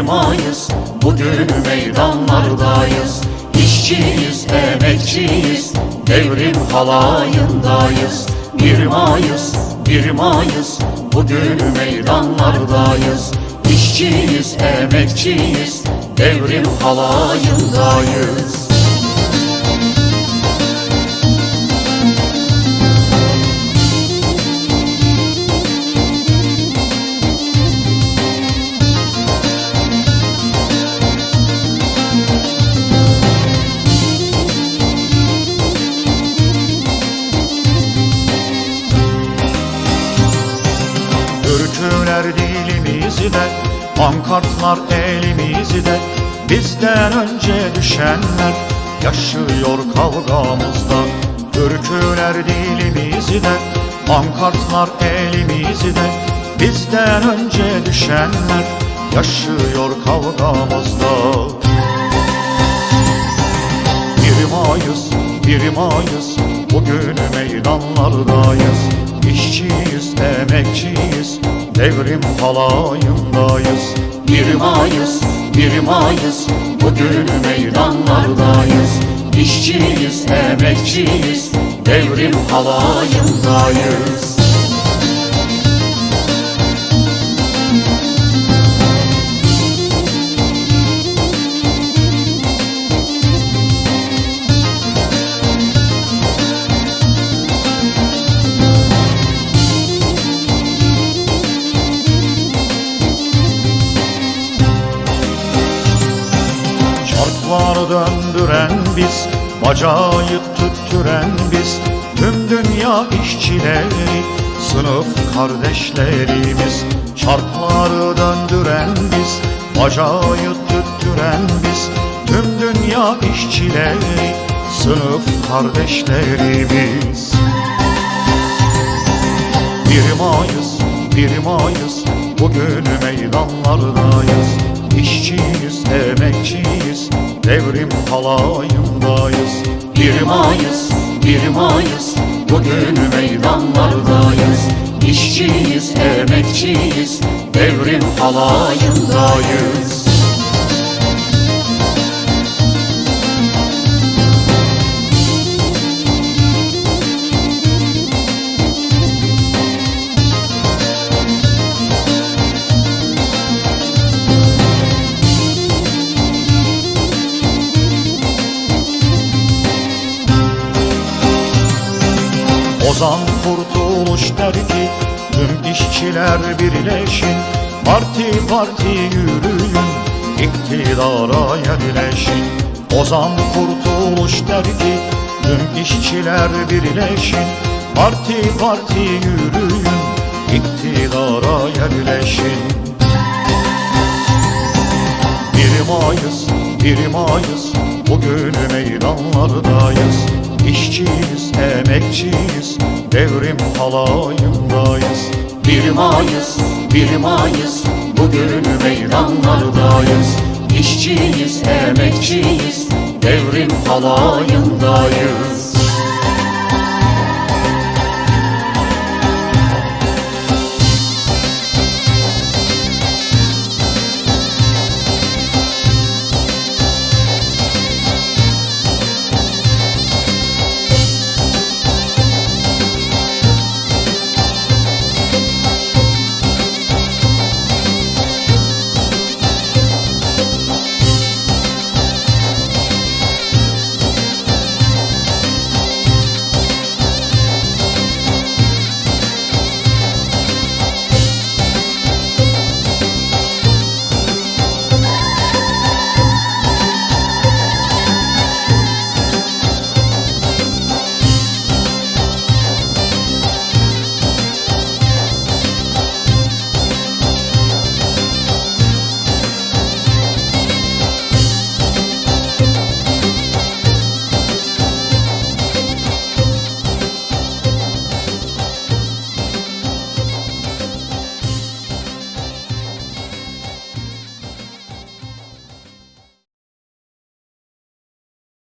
bir Mayıs Bugün meydanlardayız. İşçiyiz, emekçiyiz Devrim halayındayız. Bir Mayıs, bir Mayıs Bugün meydanlardayız. İşçiyiz, emekçiyiz Devrim halayındayız Türküler dilimizde, pankartlar elimizde Bizden önce düşenler yaşıyor kavgamızda. Türküler dilimizde, pankartlar elimizde Bizden önce düşenler yaşıyor kavgamızda. Bir Mayıs, bir Mayıs Bugün meydanlardayız. İşçiyiz, emekçiyiz Devrim halayındayız Bir Mayıs, bir Mayıs Bugün meydanlardayız. İşçiyiz, emekçiyiz. Devrim halayındayız Döndüren biz Bacağı tüttüren biz Tüm dünya işçileri Sınıf kardeşlerimiz Çarkları döndüren biz Bacağı tüttüren biz Tüm dünya işçileri Sınıf kardeşlerimiz. Bir Mayıs, bir Mayıs Bugün meydanlardayız. İşçiyiz, emekçiyiz Devrim halayındayız Bir Mayıs, bir Mayıs. Bugün meydanlardayız. İşçiyiz, emekçiyiz. Devrim halayındayız Ozan Kurtuluş der ki Tüm işçiler birleşin Parti parti yürüyün iktidara yerleşin. Ozan Kurtuluş der ki Tüm işçiler birleşin Parti parti yürüyün iktidara yerleşin. Bir Mayıs, bir Mayıs Bugün meydanlardayız İşçiyiz, emekçiyiz Devrim halayındayız Bir Mayıs, bir Mayıs Bugün meydanlardayız. İşçiyiz, emekçiyiz Devrim halayındayız